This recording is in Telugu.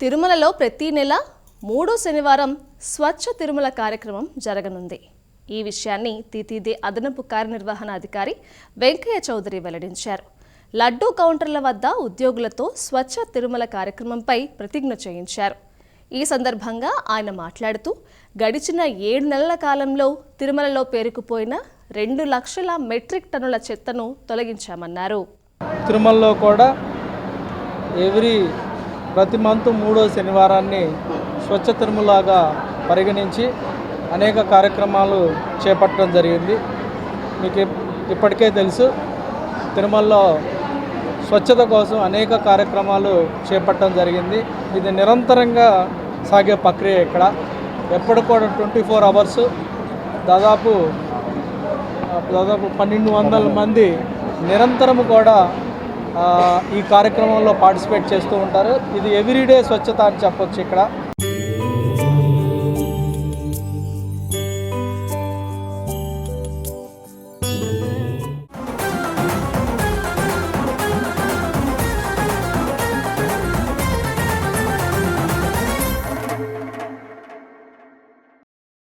తిరుమలలో ప్రతి నెల మూడో శనివారం స్వచ్ఛ తిరుమల కార్యక్రమం జరగనుంది. ఈ విషయాన్ని తీతీదే అదనపు కార్యనిర్వహణ అధికారి వెంకయ్య చౌదరి వెల్లడించారు. లడ్డూ కౌంటర్ల వద్ద ఉద్యోగులతో స్వచ్ఛ తిరుమల కార్యక్రమంపై ప్రతిజ్ఞ చేయించారు. ఈ సందర్భంగా ఆయన మాట్లాడుతూ గడిచిన ఏడు నెలల కాలంలో తిరుమలలో పేరుకుపోయిన రెండు లక్షల మెట్రిక్ టన్నుల చెత్తను తొలగించామన్నారు. తిరుమలలో కూడా ఎవ్రీ ప్రతి మంత్ మూడో శనివారాన్ని స్వచ్ఛ తిరుమలగా పరిగణించి అనేక కార్యక్రమాలు చేపట్టడం జరిగింది. మీకు ఇప్పటికే తెలుసు తిరుమలలో స్వచ్ఛత కోసం అనేక కార్యక్రమాలు చేపట్టడం జరిగింది. ఇది నిరంతరంగా సాగే ప్రక్రియ ఇక్కడ. ఎప్పుడు కూడా ట్వంటీ ఫోర్ అవర్స్ దాదాపు దాదాపు పన్నెండు వందల మంది నిరంతరము కూడా ఈ కార్యక్రమంలో పార్టిసిపేట్ చేస్తూ ఉంటారు. ఇది ఎవ్రీడే స్వచ్ఛత అని చెప్పొచ్చు ఇక్కడ.